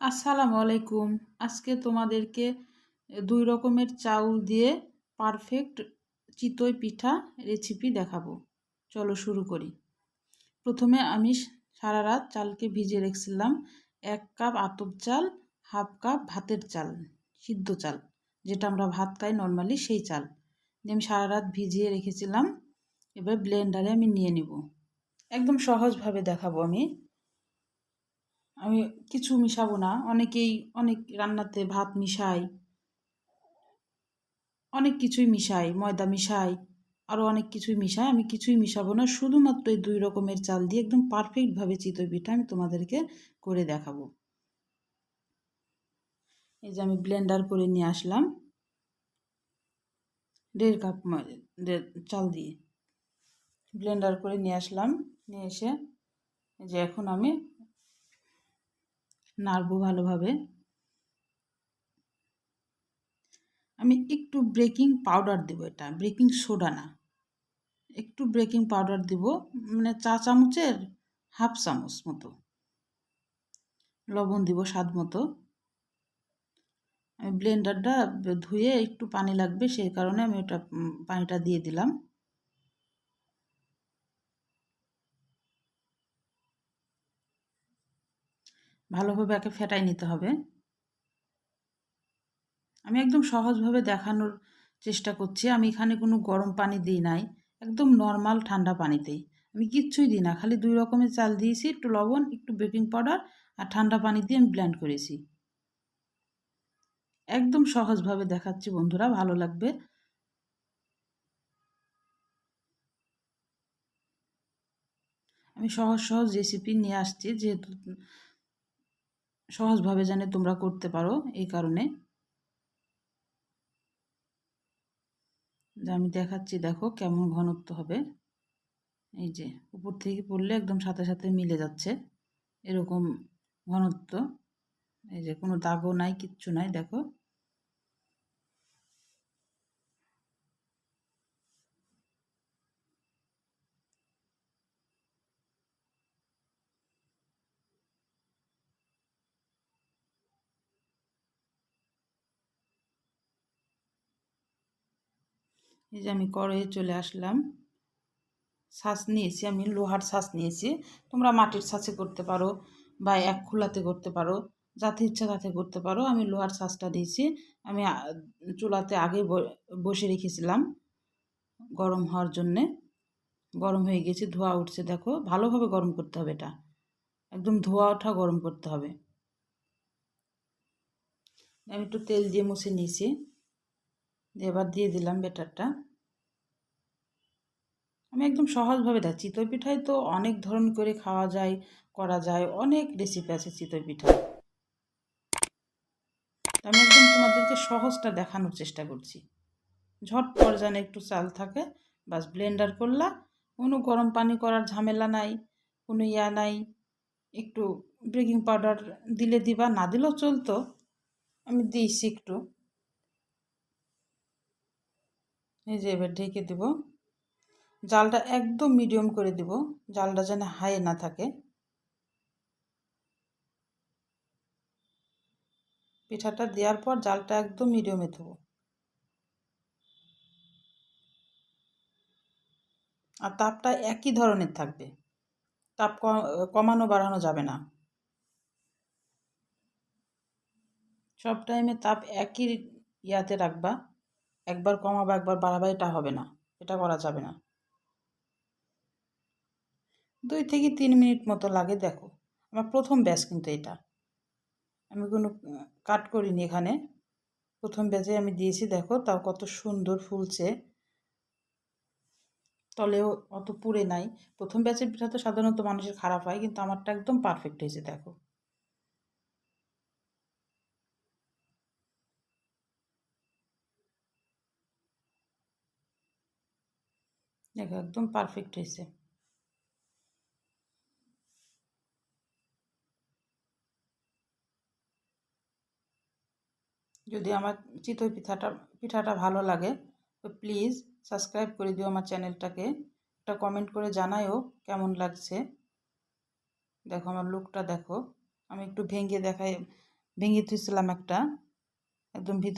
আসসালামু আলাইকুম। আজকে তোমাদেরকে দুই রকমের চাউল দিয়ে পারফেক্ট চিতই পিঠা রেসিপি দেখাবো। চলো শুরু করি। প্রথমে আমি সারা রাত চালকে ভিজিয়ে রেখেছিলাম এক কাপ আতপ চাল, হাফ কাপ ভাতের চাল, সিদ্ধ চাল, যেটা আমরা ভাত খাই নর্মালি সেই চাল। আমি সারা রাত ভিজিয়ে রেখেছিলাম। এবার ব্লেন্ডারে আমি নিয়ে নিব। একদম সহজভাবে দেখাবো আমি। আমি কিছু মিশাবো না। অনেকেই অনেক রান্নাতে ভাত মিশাই অনেক কিছুই মিশাই ময়দা মিশাই আরও অনেক কিছুই মিশাই আমি কিছুই মিশাবো না, শুধুমাত্র এই দুই রকমের চাল দিয়ে একদম পারফেক্টভাবে চিতই পিঠা আমি তোমাদেরকে করে দেখাবো। এই যে আমি ব্লেন্ডার করে নিয়ে আসলাম। দেড় কাপ চাল দিয়ে। ব্লেন্ডার করে নিয়ে আসলাম, নিয়ে এসে যে এখন আমি নাড়বো ভালোভাবে। আমি একটু ব্রেকিং পাউডার দেবো এটা ব্রেকিং সোডা না। একটু ব্রেকিং পাউডার দিব মানে চা চামচের হাফ চামচ মতো। লবণ দিব স্বাদ মতো। আমি ব্লেন্ডারটা ধুয়ে একটু পানি লাগবে, সেই কারণে আমি ওটা পানিটা দিয়ে দিলাম। ভালোভাবে একে ফেটাই নিতে হবে। আমি একদম সহজভাবে দেখানোর চেষ্টা করছি। আমি এখানে কোনো গরম পানি দিই নাই, একদম নর্মাল ঠান্ডা পানিতেই। আমি কিচ্ছুই দিই না, খালি দুই রকমের চাল দিয়েছি, একটু লবণ, একটু বেকিং পাউডার আর ঠান্ডা পানি দিয়ে আমি ব্ল্যান্ড করেছি। একদম সহজভাবে দেখাচ্ছি বন্ধুরা, ভালো লাগবে। আমি সহজ সহজ রেসিপি নিয়ে আসছি, যেহেতু সহজভাবে জানে তোমরা করতে পারো এই কারণে। আমি দেখাচ্ছি, দেখো কেমন ঘনত্ব হবে। এই যে, উপর থেকে পড়লে একদম সাথে সাথে মিলে যাচ্ছে এরকম ঘনত্ব। এই যে, কোনো দাগও নাই, কিচ্ছু নাই, দেখো। এই যে আমি কড়াইয়ে চলে আসলাম। শ্বাস নিয়েছি আমি, লোহার শ্বাস নিয়েছি। তোমরা মাটির শ্বাসে করতে পারো বা এক খোলাতে করতে পারো, যাতে ইচ্ছা তাতে করতে পারো। আমি লোহার শ্বাসটা দিয়েছি। আমি চুলাতে আগে বসে রেখেছিলাম গরম হওয়ার জন্যে। গরম হয়ে গেছে, ধোয়া উঠছে দেখো। ভালোভাবে গরম করতে হবে এটা। একদম ধোয়া ওঠা গরম করতে হবে। আমি একটু তেল দিয়ে মুছে নিয়েছি। এবার দিয়ে দিলাম বেটারটা। আমি একদম সহজভাবে দেয় চিতই পিঠায় তো অনেক ধরন করে খাওয়া যায়, করা যায়, অনেক রেসিপি আছে চিতই পিঠা আমি একদম তোমাদেরকে সহজটা দেখানোর চেষ্টা করছি। ঝটপট যেন একটু চাল থাকে, বাস ব্লেন্ডার করলা। কোনো গরম পানি করার ঝামেলা নাই, কোনো ইয়া নাই। একটু বেকিং পাউডার দিলে দিবা, না দিলেও চলতো। আমি দিয়েছি একটু। এই যে এবার ঢেকে দেব। জালটা একদম মিডিয়াম করে দিব, জালটা যেন হাই না থাকে। পিঠাটা দেওয়ার পর জালটা একদম মিডিয়ামে দেবো আর তাপটা একই ধরনের থাকবে। তাপ কমানো বাড়ানো যাবে না। সব টাইমে তাপ একই ইয়াতে রাখবা। একবার কমাবা, একবার বাড়াবা, এটা হবে না। এটা করা যাবে না। দুই থেকে তিন মিনিট মতো লাগে, দেখো। আমার প্রথম ব্যাচ কিন্তু এটা। আমি কোনো কাট করিনি এখানে। প্রথম ব্যাচে আমি দিয়েছি, দেখো, তাও কত সুন্দর ফুলছে। তলেও অত পুড়ে নাই। প্রথম ব্যাচের পিঠা তো সাধারণত মানুষের খারাপ হয়, কিন্তু আমারটা একদম পারফেক্ট হয়েছে, দেখো। দেখো, একদম পারফেক্ট হয়েছে। যদি আমার চিতই পিঠাটা পিঠাটা ভালো লাগে, তো প্লিজ সাবস্ক্রাইব করে দিও আমার চ্যানেলটাকে একটা কমেন্ট করে জানায়ও কেমন লাগছে। দেখো, আমার লুকটা দেখো। আমি একটু ভেঙে দেখাই, ভেঙে থুইছিলাম একটা। একদম ভিতর